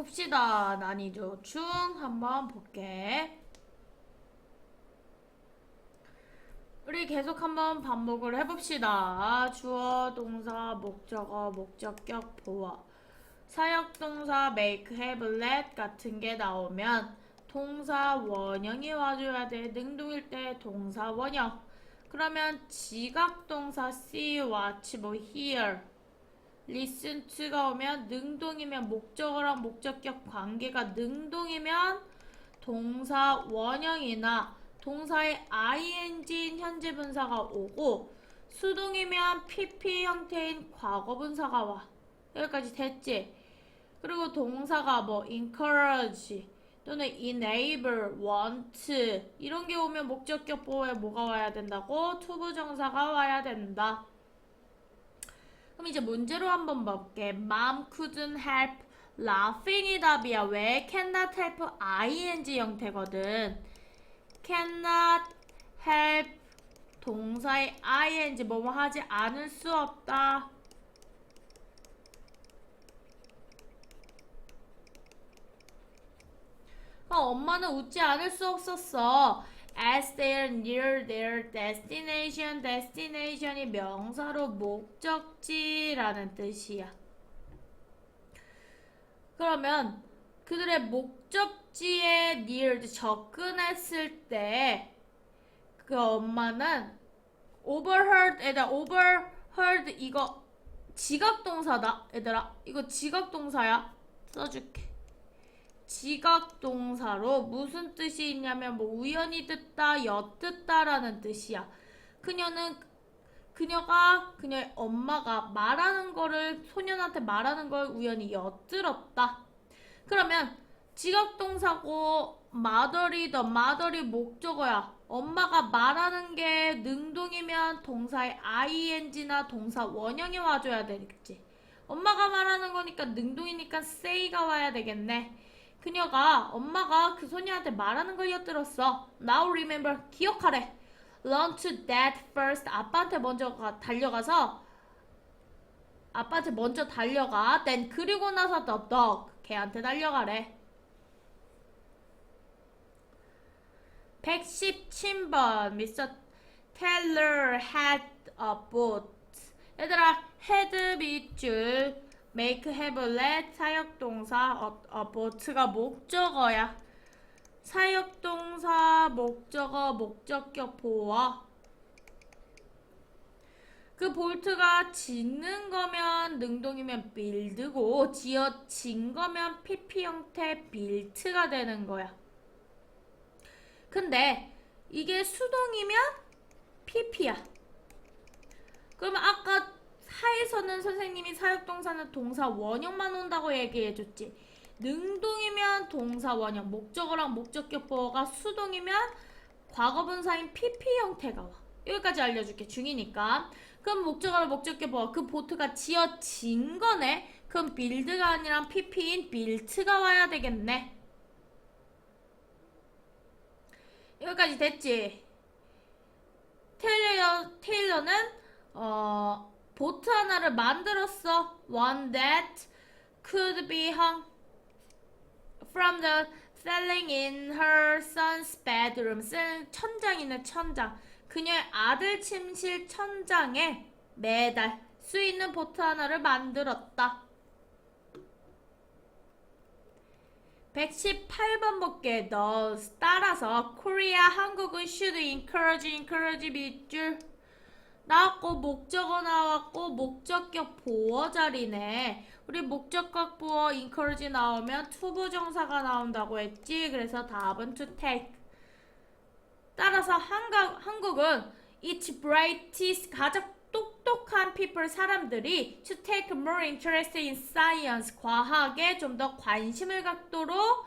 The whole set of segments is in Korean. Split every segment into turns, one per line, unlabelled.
봅시다. 난이도 중 한번 볼게. 우리 계속 한번 반복을 해봅시다. 주어, 동사, 목적어, 목적격, 보어. 사역동사 make, have, let 같은 게 나오면 동사 원형이 와줘야 돼. 능동일 때 동사 원형. 그러면 지각동사 see, watch, 뭐 hear, listen to가 오면 능동이면 목적어랑 목적격 관계가 능동이면 동사 원형이나 동사의 ing인 현재 분사가 오고 수동이면 pp 형태인 과거 분사가 와. 여기까지 됐지? 그리고 동사가 뭐 encourage 또는 enable, want 이런 게 오면 목적격 보호에 뭐가 와야 된다고? 투부정사가 와야 된다. 그럼 이제 문제로 한번 볼게. Mom couldn't help laughing이 답이야. 왜? cannot help ing 형태거든. cannot help 동사의 ing 뭐뭐 하지 않을 수 없다. 어, 엄마는 웃지 않을 수 없었어. As they are near their destination, destination이 명사로 목적지라는 뜻이야. 그러면 그들의 목적지에 near 접근했을 때 그 엄마는 overheard 얘들아 overheard 이거 지각동사다 얘들아 이거 지각동사야 써줄게 지각 동사로 무슨 뜻이 있냐면 뭐 우연히 듣다, 엿듣다라는 뜻이야. 그녀는 그녀가 그녀의 엄마가 말하는 거를 소년한테 말하는 걸 우연히 엿들었다. 그러면 지각 동사고 마더리 더 마더리 목적어야. 엄마가 말하는 게 능동이면 동사의 ing나 동사 원형이 와줘야 되겠지. 엄마가 말하는 거니까 능동이니까 say가 와야 되겠네. 그녀가 엄마가 그 소녀한테 말하는 걸 엿들었어. Now remember 기억하래. Run to dad first. 아빠한테 먼저 가, 달려가서 아빠한테 먼저 달려가. Then 그리고 나서 the dog 걔한테 달려가래. 117번 미스터 텔러 had a boat. 얘들아 had 밑줄 make, have, let 사역동사 어, 어, boat가 목적어야. 사역동사 목적어 목적격 보어. 그 볼트가 짓는 거면 능동이면 빌드고 지어진 거면 pp 형태 빌트가 되는 거야. 근데 이게 수동이면 pp야. 그러면 아까 사에서는 선생님이 사역동사는 동사 원형만 온다고 얘기해줬지. 능동이면 동사 원형, 목적어랑 목적격 보어가 수동이면 과거분사인 pp 형태가 와. 여기까지 알려줄게. 중이니까. 그럼 목적어랑 목적격 보어. 그 보트가 지어진 거네. 그럼 빌드가 아니라 pp인 빌트가 와야 되겠네. 여기까지 됐지? 테일러, 테일러는 어, 보트 하나를 만들었어. One that could be hung from the ceiling in her son's bedroom. 쓴 천장이네, 천장. 그녀의 아들 침실 천장에 매달 수 있는 보트 하나를 만들었다. 118번 볼게. 너 따라서 코리아 한국은 should encourage encourage 밑줄 나왔고 목적어 나왔고 목적격 보어 자리네. 우리 목적격 보어 encourage 나오면 투부정사가 나온다고 했지. 그래서 답은 to take. 따라서 한국, 한국은 its brightest 가장 똑똑한 people 사람들이 to take more interest in science 과학에 좀 더 관심을 갖도록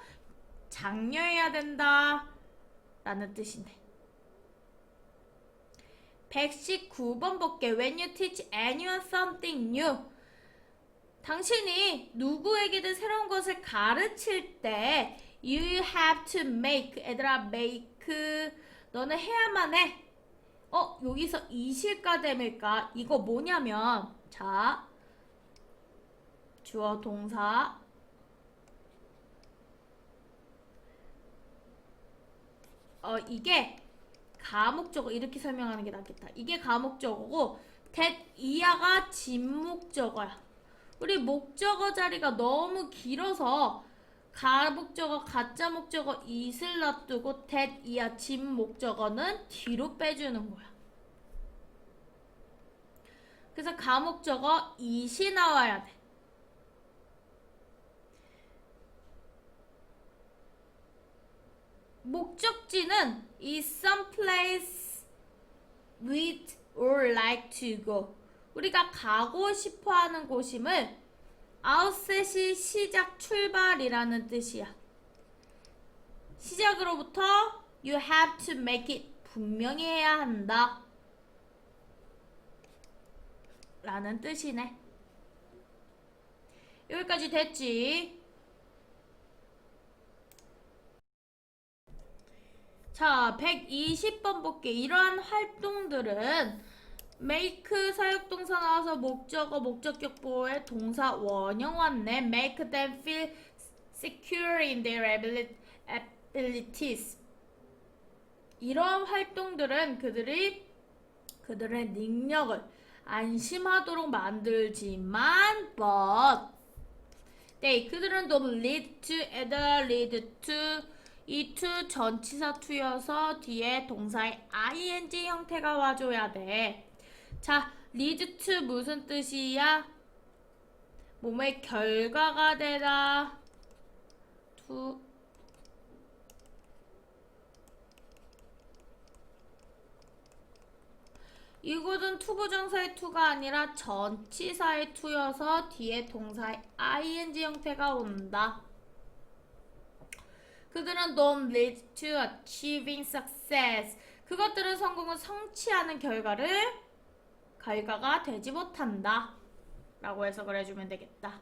장려해야 된다 라는 뜻이네 119번 볼게. When you teach anyone something new. 당신이 누구에게든 새로운 것을 가르칠 때 you have to make 얘들아 make 너는 해야만 해. 어, 여기서 이실까, 됨일까? 이거 뭐냐면 자 주어 동사 어 이게 가목적어 이렇게 설명하는 게 낫겠다. 이게 가목적어고 that 이하가 진목적어야. 우리 목적어 자리가 너무 길어서 가목적어, 가짜 목적어 it을 놔두고 that 이하 진목적어는 뒤로 빼주는 거야. 그래서 가목적어 it이 나와야 돼. 목적지는 is someplace we'd or like to go. 우리가 가고 싶어 하는 곳임을 outset이 시작 출발이라는 뜻이야. 시작으로부터 you have to make it 분명히 해야 한다. 라는 뜻이네. 여기까지 됐지? 자, 120번 볼게. 이러한 활동들은 make 사역동사 나와서 목적어, 목적격 보호의 동사 원형 왔네. make them feel secure in their abili- abilities. 이러한 활동들은 그들이 그들의 능력을 안심하도록 만들지만 but they 그들은 또 lead to, either lead to 이 to 전치사 to여서 뒤에 동사의 ing 형태가 와줘야 돼. 자, to 무슨 뜻이야? 몸의 결과가 되다. to 이곳은 투부정사의 투가 아니라 전치사의 투여서 뒤에 동사의 ing 형태가 온다. 그들은 don't lead to achieving success. 그것들은 성공을 성취하는 결과를 결과가 되지 못한다. 라고 해석을 해주면 되겠다.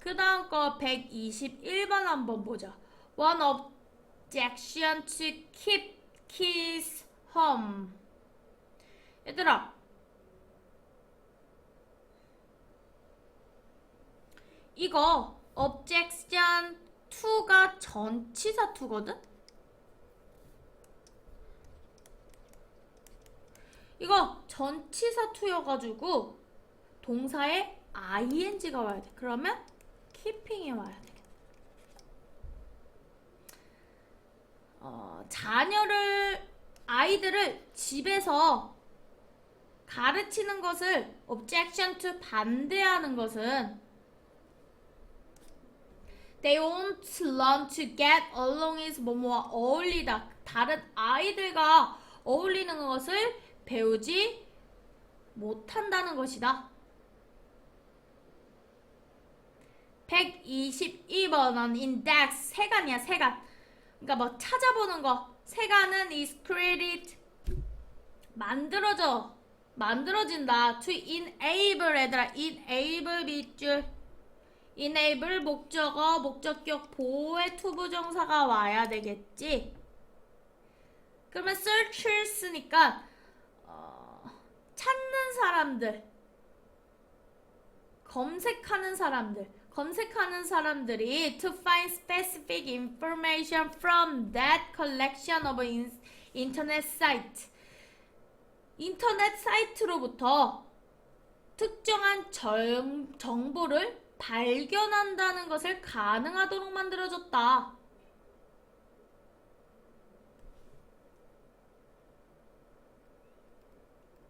그 다음 거 121번 한번 보자. One objection to keep kids home. 얘들아, 이거 objection to가 전치사 to거든? 이거 전치사 to여가지고 동사에 ing가 와야 돼. 그러면 keeping이 와야 돼. 어, 자녀를 아이들을 집에서 가르치는 것을 objection to 반대하는 것은 They won't learn to get along is 뭐뭐와 어울리다. 다른 아이들과 어울리는 것을 배우지 못한다는 것이다. 122번은 index 세간이야 세간. 그러니까 뭐 찾아보는 거. 세간은 is created 만들어져 만들어진다. to enable 얘들아 enable 밑줄 enable 목적어, 목적격 보호의 투부정사가 와야 되겠지. 그러면 search를 쓰니까 어, 찾는 사람들, 검색하는 사람들, 검색하는 사람들이 to find specific information from that collection of in- internet site. 인터넷 사이트로부터 특정한 정, 정보를 발견한다는 것을 가능하도록 만들어졌다.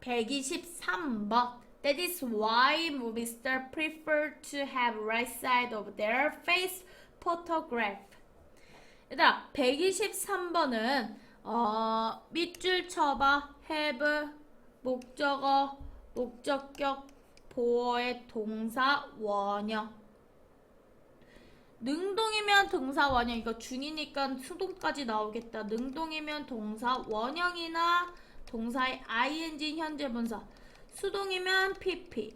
(123번) That is why movie stars prefer to have right side of their face photograph. 얘들아, 123번은 어, 밑줄 쳐봐. have 목적어, 목적격 보어의 동사 원형. 능동이면 동사 원형 이거 중이니까 수동까지 나오겠다. 능동이면 동사 원형이나 동사의 ing 현재 분사. 수동이면 pp.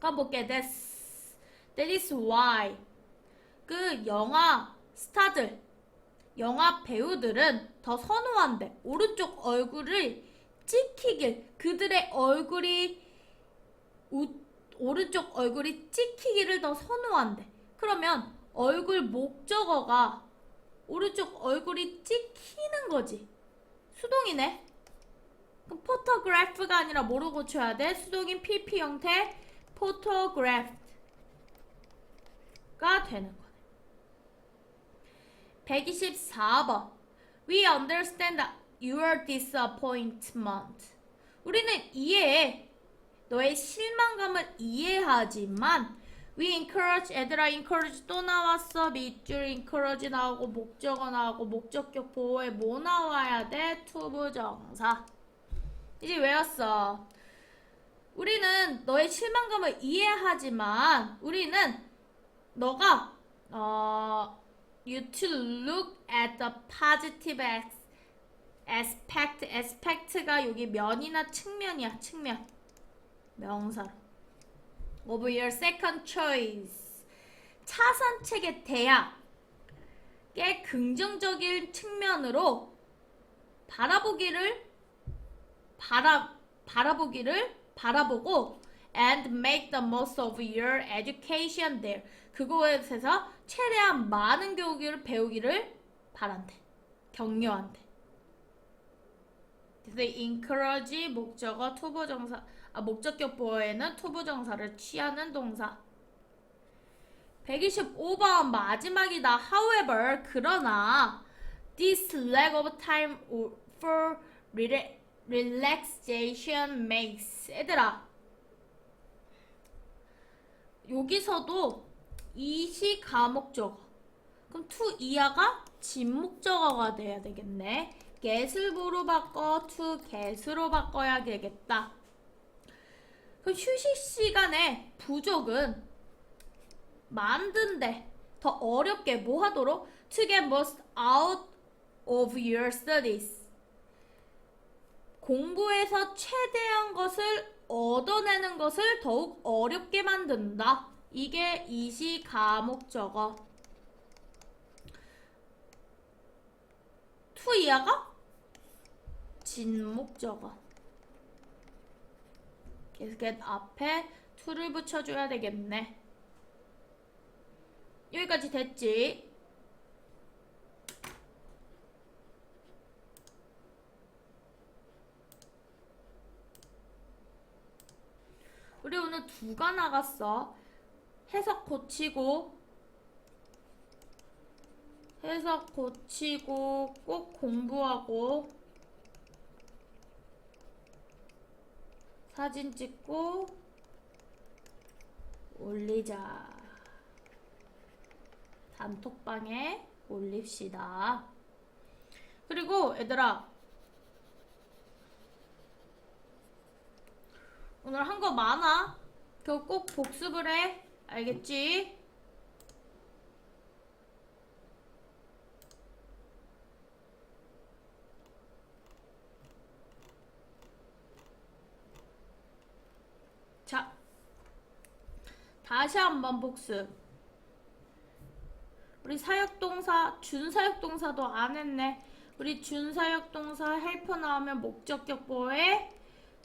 가볼게. That's, that is why. 그 영화 스타들, 영화 배우들은 더 선호한대. 오른쪽 얼굴을 찍히길. 그들의 얼굴이 우, 오른쪽 얼굴이 찍히기를 더 선호한대. 그러면 얼굴 목적어가 오른쪽 얼굴이 찍히는 거지. 수동이네. 그럼 포토그래프가 아니라 뭐로 고쳐야 돼? 수동인 PP 형태 포토그래프가 되는 거네. 124번. We understand your disappointment. 우리는 이해해. 너의 실망감을 이해하지만 we encourage 얘들아 encourage 또 나왔어. 밑줄 encourage 나오고 목적어 나오고 목적격 보호에 뭐 나와야 돼? 투부정사. 이제 외웠어? 우리는 너의 실망감을 이해하지만 우리는 너가 어 you to look at the positive as- aspect aspect가 여기 면이나 측면이야 측면 명사로. Of your second choice. 차선책에 대한 꽤 긍정적인 측면으로 바라보기를 바라 바라보기를 바라보고 and make the most of your education there. 그곳에서 최대한 많은 교육을 배우기를 바란대. 격려한대. 그래서 encourage 목적어 투부정사 아, 목적격 보어에는 투부정사를 취하는 동사 125번 마지막이다. However, 그러나 this lack of time for rela- relaxation makes 얘들아 여기서도 이시 가목적어 그럼 to 이하가 진목적어가 돼야 되겠네. get을부로 바꿔 to get으로 바꿔야 되겠다. 그 휴식 시간에 부족은 만든데 더 어렵게 뭐 하도록 to get most out of your studies 공부에서 최대한 것을 얻어내는 것을 더욱 어렵게 만든다. 이게 이시 가목적어. to 이하가 진목적어. Get 앞에 to를 붙여줘야 되겠네. 여기까지 됐지? 우리 오늘 두가 나갔어. 해석 고치고 해석 고치고 꼭 공부하고 사진 찍고 올리자. 단톡방에 올립시다. 그리고 얘들아 오늘 한 거 많아. 그거 꼭 복습을 해. 알겠지? 자, 다시 한번 복습. 우리 사역동사, 준사역동사도 안 했네. 우리 준사역동사 헬퍼 나오면 목적격 보에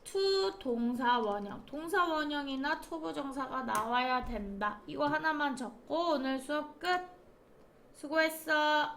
to 동사 원형, 동사 원형이나 투부 정사가 나와야 된다. 이거 하나만 적고 오늘 수업 끝. 수고했어.